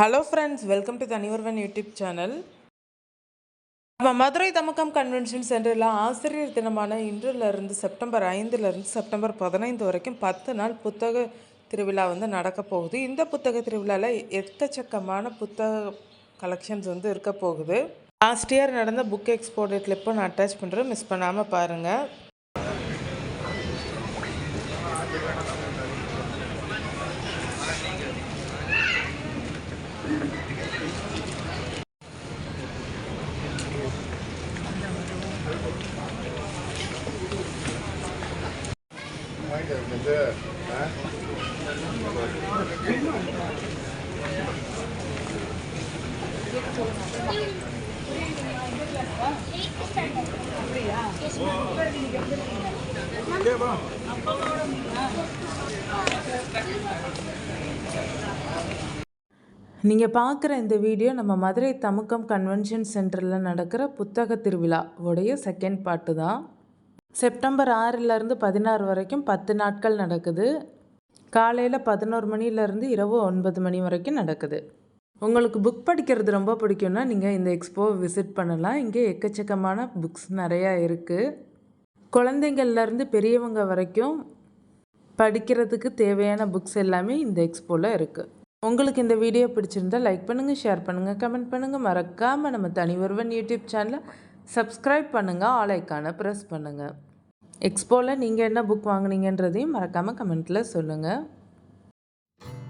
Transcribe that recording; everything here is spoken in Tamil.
Hello friends welcome to Thaniyoruvan YouTube channel நம்ம மதுரை தமக்கம் கன்வென்ஷன் சென்டரில் ஆசிரியர் தினமான இன்றிலிருந்து செப்டம்பர் ஐந்துலேருந்து செப்டம்பர் பதினைந்து வரைக்கும் பத்து நாள் புத்தக திருவிழா வந்து நடக்க போகுது. இந்த புத்தக திருவிழாவில் எக்கச்சக்கமான புத்தக கலெக்ஷன்ஸ் வந்து இருக்க போகுது. லாஸ்ட் இயர் நடந்த புக் எக்ஸ்போர்ட் கிளிப்பை நான் அட்டாச் பண்ணுறேன் மிஸ் பண்ணாமல் பாருங்கள் நீங்கள் பார்க்குற இந்த வீடியோ நம்ம மதுரை தமுக்கம் கன்வென்ஷன் சென்டரில் நடக்கிற புத்தக திருவிழா உடைய செகண்ட் பாட்டு தான். செப்டம்பர் ஆறிலிருந்து பதினாறு வரைக்கும் பத்து நாட்கள் நடக்குது. காலையில் பதினோரு மணிலேருந்து இரவு ஒன்பது மணி வரைக்கும் நடக்குது. உங்களுக்கு புக் படிக்கிறது ரொம்ப பிடிக்கும்னா நீங்கள் இந்த எக்ஸ்போவை விசிட் பண்ணலாம். இங்கே எக்கச்சக்கமான புக்ஸ் நிறையா இருக்குது குழந்தைங்கள்லேருந்து பெரியவங்க வரைக்கும் படிக்கிறதுக்கு தேவையான புக்ஸ் எல்லாமே இந்த எக்ஸ்போவில் இருக்குது உங்களுக்கு இந்த வீடியோ பிடிச்சிருந்தா லைக் பண்ணுங்கள் ஷேர் பண்ணுங்கள் கமெண்ட் பண்ணுங்கள் மறக்காமல் நம்ம தனி ஒருவன் யூடியூப் சேனலை சப்ஸ்கிரைப் பண்ணுங்கள் ஆல் ஐக்கானை ப்ரெஸ் பண்ணுங்கள் எக்ஸ்போவில் நீங்கள் என்ன புக் வாங்கினீங்கன்றதையும் மறக்காமல் கமெண்ட்டில் சொல்லுங்கள்